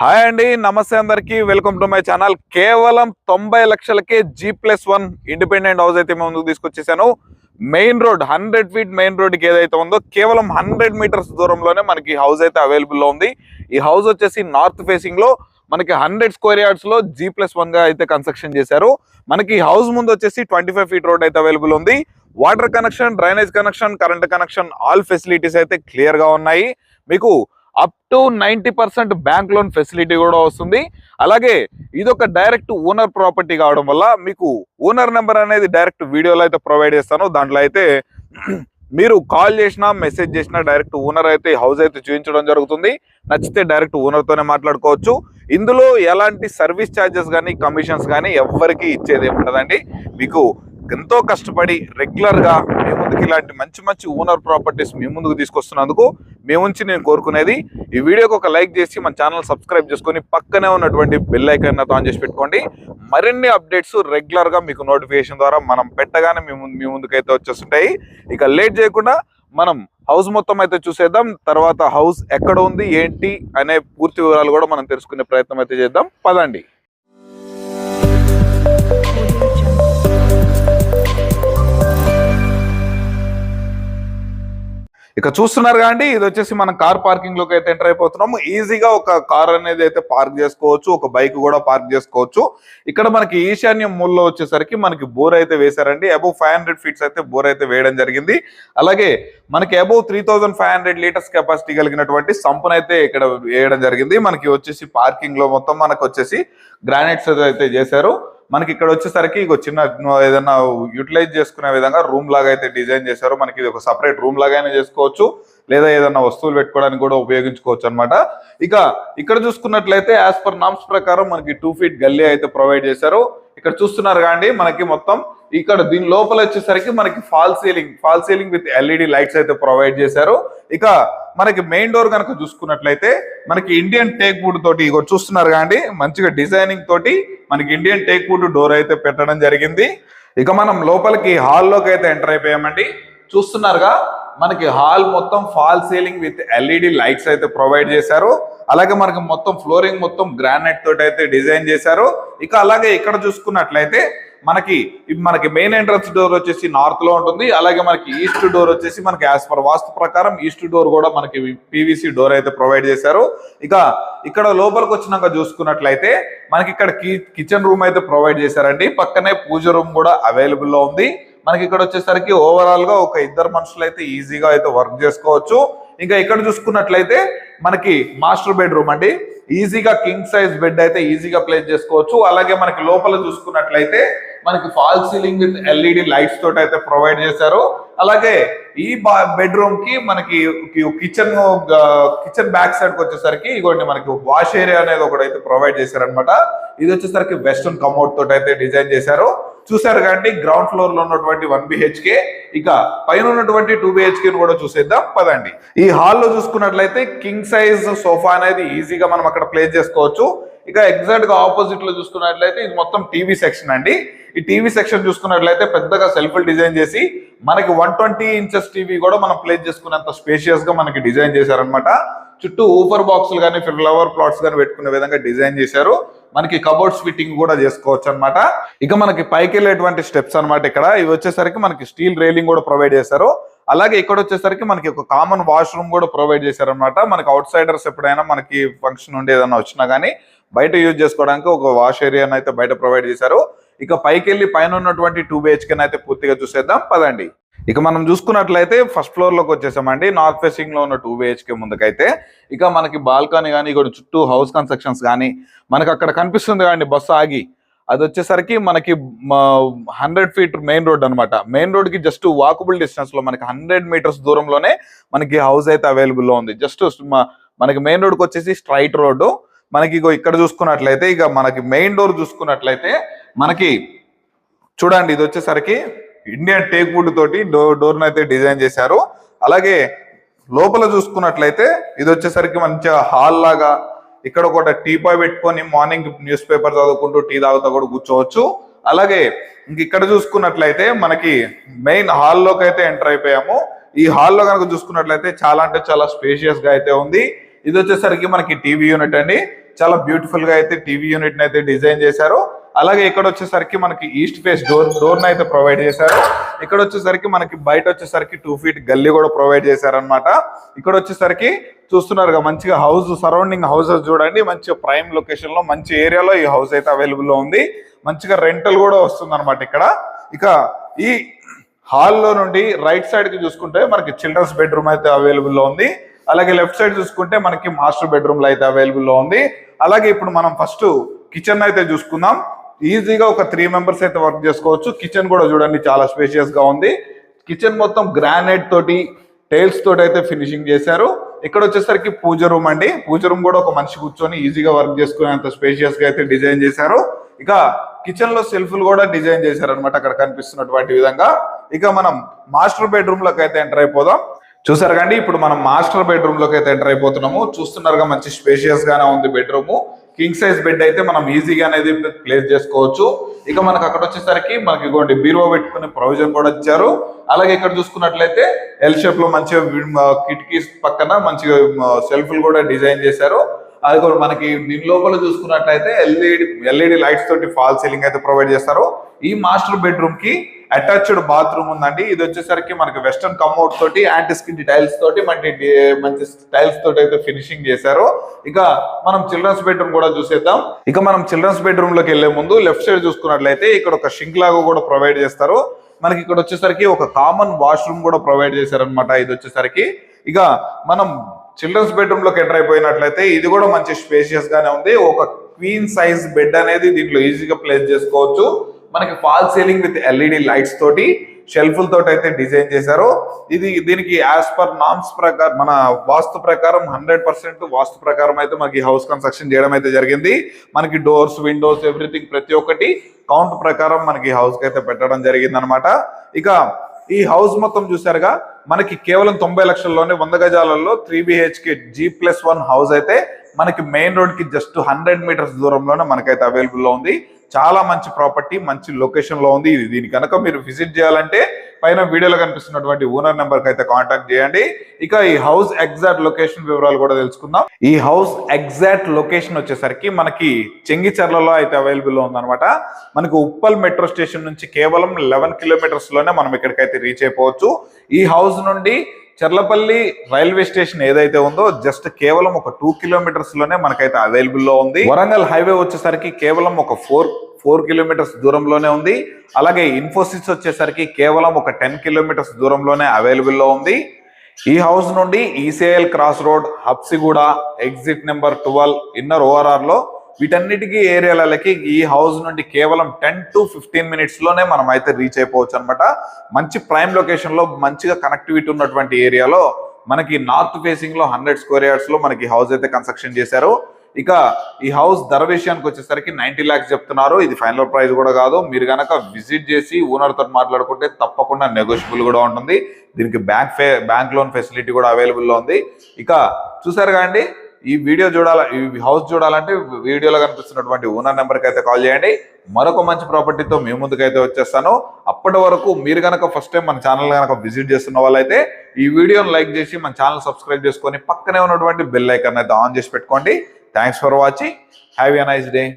Hi అండి నమస్తే అందరికి. Welcome to my channel. కేవలం తొంభై లక్షలకే G plus one independent house అయితే మేము ముందుకు తీసుకొచ్చేసాను. Main road hundred feet main రోడ్కి ఏదైతే ఉందో కేవలం హండ్రెడ్ మీటర్స్ దూరంలోనే మనకి హౌస్ అయితే అవైలబుల్లో ఉంది. ఈ హౌస్ వచ్చేసి నార్త్ ఫేసింగ్లో మనకి హండ్రెడ్ స్క్వేర్ యార్డ్స్లో జీ ప్లస్ వన్గా అయితే కన్స్ట్రక్షన్ చేశారు. మనకి హౌస్ ముందు వచ్చేసి ట్వంటీ ఫైవ్ ఫీట్ రోడ్ అయితే అవైలబుల్ ఉంది. Water connection drainage connection current connection all facilities అయితే క్లియర్గా ఉన్నాయి. మీకు up to ninety percent bank loan facility కూడా వస్తుంది. అలాగే ఇది ఒక డైరెక్ట్ ఓనర్ ప్రాపర్టీ కావడం వల్ల మీకు ఓనర్ నెంబర్ అనేది డైరెక్ట్ వీడియోలో అయితే ప్రొవైడ్ చేస్తాను. దాంట్లో అయితే మీరు కాల్ చేసినా మెసేజ్ చేసినా డైరెక్ట్ ఓనర్ అయితే హౌస్ అయితే చూపించడం జరుగుతుంది. నచ్చితే డైరెక్ట్ ఓనర్తోనే మాట్లాడుకోవచ్చు. ఇందులో ఎలాంటి సర్వీస్ ఛార్జెస్ కానీ కమిషన్స్ కానీ ఎవరికి ఇచ్చేది ఏమి ఉండదండి మీకు ఎంతో కష్టపడి రెగ్యులర్గా ముందుకు ఇలాంటి మంచి మంచి ఓనర్ ప్రాపర్టీస్ మీ ముందుకు తీసుకొస్తున్నందుకు మీ నుంచి నేను కోరుకునేది ఈ వీడియోకి ఒక లైక్ చేసి మన ఛానల్ సబ్స్క్రైబ్ చేసుకొని పక్కనే ఉన్నటువంటి బెల్ ఐకాన్ ఆన్ చేసి పెట్టుకోండి. మరిన్ని అప్డేట్స్ రెగ్యులర్గా మీకు నోటిఫికేషన్ ద్వారా మనం పెట్టగానే మీ ముందు మీ ముందుకైతే వచ్చేస్తుంటాయి. ఇక లేట్ చేయకుండా మనం హౌస్ మొత్తం అయితే చూసేద్దాం. తర్వాత హౌస్ ఎక్కడ ఉంది ఏంటి అనే పూర్తి వివరాలు కూడా మనం తెలుసుకునే ప్రయత్నం అయితే చేద్దాం. పదండి. ఇక చూస్తున్నారు కాండి ఇది వచ్చేసి మనం కార్ పార్కింగ్లోకి అయితే ఎంటర్ అయిపోతున్నాము. ఈజీగా ఒక కార్ అనేది అయితే పార్క్ చేసుకోవచ్చు ఒక బైక్ కూడా పార్క్ చేసుకోవచ్చు. ఇక్కడ మనకి ఈశాన్యం మూల్లో వచ్చేసరికి మనకి బోర్ అయితే వేశారండి. అబౌవ్ ఫైవ్ హండ్రెడ్ ఫీట్స్ అయితే బోర్ అయితే వేయడం జరిగింది. అలాగే మనకి above three thousand five hundred litres capacity కలిగినటువంటి సంపన అయితే ఇక్కడ వేయడం జరిగింది. మనకి వచ్చేసి పార్కింగ్లో మొత్తం మనకు వచ్చేసి గ్రానైట్స్ అయితే చేశారు. మనకి ఇక్కడ వచ్చేసరికి ఇక చిన్న ఏదైనా యూటిలైజ్ చేసుకునే విధంగా రూమ్ లాగా అయితే డిజైన్ చేశారు మనకి ఇది ఒక సపరేట్ రూమ్ లాగానే చేసుకోవచ్చు. లేదా ఏదైనా వస్తువులు పెట్టుకోవడానికి కూడా ఉపయోగించుకోవచ్చు అనమాట ఇక ఇక్కడ చూసుకున్నట్లయితే యాజ్ పర్ నామ్స్ ప్రకారం మనకి టూ ఫీట్ గల్లీ అయితే ప్రొవైడ్ చేశారు. ఇక్కడ చూస్తున్నారు కానీ మనకి మొత్తం ఇక్కడ దీని లోపల వచ్చేసరికి మనకి fall ceiling fall ceiling with LED lights అయితే ప్రొవైడ్ చేశారు. ఇక మనకి మెయిన్ డోర్ కనుక చూసుకున్నట్లయితే మనకి ఇండియన్ టేక్ వుడ్ తోటి ఇగో చూస్తున్నారు కానీ మంచిగా డిజైనింగ్ తోటి మనకి ఇండియన్ టేక్ వుడ్ డోర్ అయితే పెట్టడం జరిగింది. ఇక మనం లోపలికి హాల్లోకి అయితే ఎంటర్ అయిపోయామండి. చూస్తున్నారుగా మనకి హాల్ మొత్తం fall ceiling with LED lights అయితే ప్రొవైడ్ చేశారు. అలాగే మనకి మొత్తం ఫ్లోరింగ్ మొత్తం గ్రానైట్ తోటి అయితే డిజైన్ చేశారు. ఇక అలాగే ఇక్కడ చూసుకున్నట్లయితే మనకి మనకి మెయిన్ ఎంట్రన్స్ డోర్ వచ్చేసి నార్త్లో ఉంటుంది. అలాగే మనకి ఈస్ట్ డోర్ వచ్చేసి మనకి యాజ్ పర్ వాస్తు ప్రకారం ఈస్ట్ డోర్ కూడా మనకి పీవీసీ డోర్ అయితే ప్రొవైడ్ చేశారు. ఇక ఇక్కడ లోపలికి వచ్చినాక చూసుకున్నట్లయితే మనకి ఇక్కడ కిచెన్ రూమ్ అయితే ప్రొవైడ్ చేశారండి. పక్కనే పూజ రూమ్ కూడా అవైలబుల్లో ఉంది. మనకి ఇక్కడ వచ్చేసరికి ఓవరాల్గా ఒక ఇద్దరు మనుషులు అయితే ఈజీగా అయితే వర్క్ చేసుకోవచ్చు. ఇంకా ఇక్కడ చూసుకున్నట్లయితే మనకి మాస్టర్ బెడ్రూమ్ అండి. ఈజీగా కింగ్ సైజ్ బెడ్ అయితే ఈజీగా ప్లేస్ చేసుకోవచ్చు. అలాగే మనకి లోపల చూసుకున్నట్లయితే మనకి fall ceiling with LED lights తోటి అయితే ప్రొవైడ్ చేశారు. అలాగే ఈ బెడ్రూమ్కి మనకి కిచెన్ కిచెన్ బ్యాక్ సైడ్కి వచ్చేసరికి ఇగోండి మనకి వాష్ ఏరియా అనేది ఒకటి అయితే ప్రొవైడ్ చేశారనమాట ఇది వచ్చేసరికి వెస్టర్న్ కమౌట్ తోటి అయితే డిజైన్ చేశారు. చూసారు కాబట్టి గ్రౌండ్ ఫ్లోర్లో ఉన్నటువంటి వన్ బిహెచ్కే. ఇక పైన ఉన్నటువంటి టూ బిహెచ్కే కూడా చూసేద్దాం పదండి. ఈ హాల్లో చూసుకున్నట్లయితే కింగ్ సైజ్ సోఫా అనేది ఈజీగా మనం అక్కడ ప్లేస్ చేసుకోవచ్చు. ఇక ఎగ్జాక్ట్గా ఆపోజిట్లో చూసుకున్నట్లయితే ఇది మొత్తం టీవీ సెక్షన్ అండి. ఈ టీవీ సెక్షన్ చూసుకున్నట్లయితే పెద్దగా సెల్ఫ్ డిజైన్ చేసి మనకి వన్ ట్వంటీ ఇంచెస్ టీవీ కూడా మనం ప్లేస్ చేసుకునేంత స్పేషియస్గా మనకి డిజైన్ చేశారనమాట చుట్టూ ఊపర్ బాక్సులు కానీ ఫ్లవర్ ప్లాట్స్ కానీ పెట్టుకునే విధంగా డిజైన్ చేశారు. మనకి కబోర్డ్స్ ఫిట్టింగ్ కూడా చేసుకోవచ్చు అనమాట ఇక మనకి పైకి వెళ్ళేటువంటి స్టెప్స్ అనమాట ఇక్కడ. ఇవి వచ్చేసరికి మనకి స్టీల్ రైలింగ్ కూడా ప్రొవైడ్ చేశారు. అలాగే ఇక్కడ వచ్చేసరికి మనకి ఒక కామన్ వాష్రూమ్ కూడా ప్రొవైడ్ చేశారనమాట మనకి అవుట్ సైడర్స్ ఎప్పుడైనా మనకి ఫంక్షన్ ఉండి ఏదైనా వచ్చినా కానీ బయట యూజ్ చేసుకోవడానికి ఒక వాష్ ఏరియాని అయితే బయట ప్రొవైడ్ చేశారు. ఇక పైకి వెళ్ళి పైన ఉన్నటువంటి టూ బిహెచ్కే అయితే పూర్తిగా చూసేద్దాం పదండి. ఇక మనం చూసుకున్నట్లయితే ఫస్ట్ ఫ్లోర్లోకి వచ్చేసామండి. నార్త్ ఫేసింగ్లో ఉన్న టూ బిహెచ్కే ముందుకైతే ఇక మనకి బాల్కనీ కానీ ఇక్కడ చుట్టూ హౌస్ కన్స్ట్రక్షన్స్ కానీ మనకి అక్కడ కనిపిస్తుంది కానీ బస్సు ఆగి. అది వచ్చేసరికి మనకి హండ్రెడ్ ఫీట్ మెయిన్ రోడ్ అనమాట మెయిన్ రోడ్కి జస్ట్ వాకబుల్ డిస్టెన్స్లో మనకి హండ్రెడ్ మీటర్స్ దూరంలోనే మనకి హౌస్ అయితే అవైలబుల్లో ఉంది. జస్ట్ మనకి మెయిన్ రోడ్కి వచ్చేసి స్ట్రైట్ రోడ్డు మనకి ఇక్కడ చూసుకున్నట్లయితే ఇక మనకి మెయిన్ డోర్ చూసుకున్నట్లయితే మనకి చూడండి ఇది వచ్చేసరికి ఇండియన్ టేక్ వుడ్ తోటి డోర్ డోర్ అయితే డిజైన్ చేశారు. అలాగే లోపల చూసుకున్నట్లయితే ఇది వచ్చేసరికి మంచిగా హాల్ లాగా ఇక్కడ ఒక టీపాయ్ పెట్టుకొని మార్నింగ్ న్యూస్ పేపర్ చదువుకుంటూ టీ తాగుతా కూడా కూర్చోవచ్చు. అలాగే ఇంక ఇక్కడ చూసుకున్నట్లయితే మనకి మెయిన్ హాల్లోకి అయితే ఎంటర్ అయిపోయాము. ఈ హాల్లో కనుక చూసుకున్నట్లయితే చాలా అంటే చాలా స్పేషియస్గా అయితే ఉంది. ఇది వచ్చేసరికి మనకి టీవీ యూనిట్ అండి. చాలా బ్యూటిఫుల్గా అయితే టీవీ యూనిట్ అయితే డిజైన్ చేశారు. అలాగే ఇక్కడ వచ్చేసరికి మనకి ఈస్ట్ ఫేస్ డోర్ డోర్ అయితే ప్రొవైడ్ చేశారు. ఇక్కడ వచ్చేసరికి మనకి బయట వచ్చేసరికి టూ ఫీట్ గల్లీ కూడా ప్రొవైడ్ చేశారనమాట ఇక్కడ వచ్చేసరికి చూస్తున్నారుగా మంచిగా హౌస్ సరౌండింగ్ హౌసెస్ చూడండి. మంచిగా ప్రైమ్ లొకేషన్లో మంచి ఏరియాలో ఈ హౌస్ అయితే అవైలబుల్లో ఉంది. మంచిగా రెంటల్ కూడా వస్తుంది అనమాట ఇక్కడ. ఇక ఈ హాల్లో నుండి రైట్ సైడ్కి చూసుకుంటే మనకి చిల్డ్రన్స్ బెడ్రూమ్ అయితే అవైలబుల్లో ఉంది. అలాగే లెఫ్ట్ సైడ్ చూసుకుంటే మనకి మాస్టర్ బెడ్రూమ్లో అయితే అవైలబుల్లో ఉంది. అలాగే ఇప్పుడు మనం ఫస్ట్ కిచెన్ అయితే చూసుకుందాం. ఈజీగా ఒక త్రీ మెంబర్స్ అయితే వర్క్ చేసుకోవచ్చు. కిచెన్ కూడా చూడండి చాలా స్పేషియస్గా ఉంది. కిచెన్ మొత్తం గ్రానైట్ తోటి టైల్స్ తోటి అయితే ఫినిషింగ్ చేశారు. ఇక్కడ వచ్చేసరికి పూజ రూమ్ అండి. పూజ రూమ్ కూడా ఒక మనిషి కూర్చొని ఈజీగా వర్క్ చేసుకునేంత స్పేషియస్గా అయితే డిజైన్ చేశారు. ఇక కిచెన్లో సెల్ఫ్లు కూడా డిజైన్ చేశారు అనమాట అక్కడ కనిపిస్తున్నటువంటి విధంగా. ఇక మనం మాస్టర్ బెడ్రూమ్లోకి అయితే ఎంటర్ అయిపోదాం. చూసారు కండి ఇప్పుడు మనం మాస్టర్ బెడ్రూమ్లోకి అయితే ఎంటర్ అయిపోతున్నాము. చూస్తున్నారుగా మంచి స్పేషియస్ గానే ఉంది బెడ్రూమ్ కింగ్ సైజ్ బెడ్ అయితే మనం ఈజీగా అనేది ప్లేస్ చేసుకోవచ్చు. ఇక మనకు అక్కడ వచ్చేసరికి మనకి ఇగోండి బీరువా పెట్టుకునే ప్రొవిజన్ కూడా ఇచ్చారు. అలాగే ఇక్కడ చూసుకున్నట్లయితే ఎల్ షేప్లో మంచిగా కిటికీస్ పక్కన మంచిగా సెల్ఫ్లు కూడా డిజైన్ చేశారు. అది కూడా మనకి దీని లోపల చూసుకున్నట్లయితే ఎల్ఈడి ఎల్ఈడి లైట్స్ తోటి ఫాల్ సీలింగ్ అయితే ప్రొవైడ్ చేస్తారు. ఈ మాస్టర్ బెడ్రూమ్కి అటాచ్డ్ బాత్రూమ్ ఉందండి. ఇది వచ్చేసరికి మనకి వెస్టర్న్ కమ్అట్ తోటి యాంటీ స్కిన్ టైల్స్ తోటి మంచి మంచి టైల్స్ తోటి అయితే ఫినిషింగ్ చేశారు. ఇక మనం చిల్డ్రన్స్ బెడ్రూమ్ కూడా చూసేద్దాం. ఇక మనం చిల్డ్రన్స్ బెడ్రూమ్లోకి వెళ్ళే ముందు లెఫ్ట్ సైడ్ చూసుకున్నట్లయితే ఇక్కడ ఒక షింక్ లాగా కూడా ప్రొవైడ్ చేస్తారు. మనకి ఇక్కడ వచ్చేసరికి ఒక కామన్ వాష్రూమ్ కూడా ప్రొవైడ్ చేశారనమాట ఇది వచ్చేసరికి. ఇక మనం చిల్డ్రన్స్ బెడ్రూమ్లోకి ఎంటర్ అయిపోయినట్లయితే ఇది కూడా మంచి స్పేషియస్ గానే ఉంది. ఒక క్వీన్ సైజ్ బెడ్ అనేది దీంట్లో ఈజీగా ప్లేస్ చేసుకోవచ్చు. మనకి fall ceiling with LED lights తోటి షెల్ఫ్ల తోటి అయితే డిజైన్ చేశారు. ఇది దీనికి యాజ్ పర్ నామ్స్ ప్రకారం మన వాస్తు ప్రకారం హండ్రెడ్ పర్సెంట్ వాస్తు ప్రకారం అయితే మనకి హౌస్ కన్స్ట్రక్షన్ చేయడం అయితే జరిగింది. మనకి డోర్స్ విండోస్ ఎవ్రీథింగ్ ప్రతి ఒక్కటి కౌంట్ ప్రకారం మనకి హౌస్కి అయితే పెట్టడం జరిగింది అనమాట ఇక ఈ హౌస్ మొత్తం చూసారుగా మనకి కేవలం తొంభై లక్షల్లోనే వంద గజాలలో three BHK G plus one house అయితే మనకి మెయిన్ రోడ్కి జస్ట్ హండ్రెడ్ మీటర్స్ దూరంలోనే మనకైతే అవైలబుల్లో ఉంది. చాలా మంచి ప్రాపర్టీ మంచి లొకేషన్లో ఉంది. ఇది దీని కనుక మీరు విజిట్ చేయాలంటే పైన వీడియోలో కనిపిస్తున్నటువంటి ఓనర్ నెంబర్కి అయితే కాంటాక్ట్ చేయండి. ఇక ఈ హౌస్ ఎగ్జాక్ట్ లొకేషన్ వివరాలు కూడా తెలుసుకుందాం. ఈ హౌస్ ఎగ్జాక్ట్ లొకేషన్ వచ్చేసరికి మనకి చెంగిచెర్లలో అయితే అవైలబుల్ ఉందనమాట మనకి ఉప్పల్ మెట్రో స్టేషన్ నుంచి కేవలం లెవెన్ కిలోమీటర్స్లోనే మనం ఇక్కడికైతే రీచ్ అయిపోవచ్చు. ఈ హౌస్ నుండి చర్లపల్లి రైల్వే స్టేషన్ ఏదైతే ఉందో జస్ట్ కేవలం ఒక టూ కిలోమీటర్స్లోనే మనకైతే అవైలబుల్లో ఉంది. వరంగల్ హైవే వచ్చేసరికి కేవలం ఒక ఫోర్ ఫోర్ కిలోమీటర్స్ దూరంలోనే ఉంది. అలాగే ఇన్ఫోసిస్ వచ్చేసరికి కేవలం ఒక టెన్ కిలోమీటర్స్ దూరంలోనే అవైలబుల్లో ఉంది. ఈ హౌస్ నుండి ECIL cross road Habsiguda exit number twelve inner ఓఆర్ఆర్లో వీటన్నిటికీ ఏరియాలకి ఈ హౌస్ నుండి కేవలం టెన్ టు ఫిఫ్టీన్ మినిట్స్లోనే మనం అయితే రీచ్ అయిపోవచ్చు అనమాట మంచి ప్రైమ్ లొకేషన్లో మంచిగా కనెక్టివిటీ ఉన్నటువంటి ఏరియాలో మనకి నార్త్ ఫేసింగ్లో హండ్రెడ్ స్క్వేర్ యార్డ్స్లో మనకి హౌస్ అయితే కన్స్ట్రక్షన్ చేశారు. ఇక ఈ హౌస్ ధర విషయానికి వచ్చేసరికి నైన్టీ ల్యాక్స్ చెప్తున్నారు. ఇది ఫైనల్ ప్రైస్ కూడా కాదు. మీరు కనుక విజిట్ చేసి ఓనర్ మాట్లాడుకుంటే తప్పకుండా నెగోషియబుల్ కూడా ఉంటుంది. దీనికి బ్యాంక్ ఫే బ్యాంక్ లోన్ ఫెసిలిటీ కూడా అవైలబుల్లో ఉంది. ఇక చూసారు కాండి ఈ వీడియో చూడాల ఈ హౌస్ చూడాలంటే వీడియోలో కనిపిస్తున్నటువంటి ఓనర్ నెంబర్కి అయితే కాల్ చేయండి. మరొక మంచి ప్రాపర్టీతో మీ ముందుకైతే వచ్చేస్తాను. అప్పటి వరకు మీరు కనుక ఫస్ట్ టైం మన ఛానల్ కనుక విజిట్ చేస్తున్న వాళ్ళైతే ఈ వీడియోను లైక్ చేసి మన ఛానల్ సబ్స్క్రైబ్ చేసుకొని పక్కనే ఉన్నటువంటి బెల్ ఐకాన్ అయితే ఆన్ చేసి పెట్టుకోండి. Thanks for watching have a nice day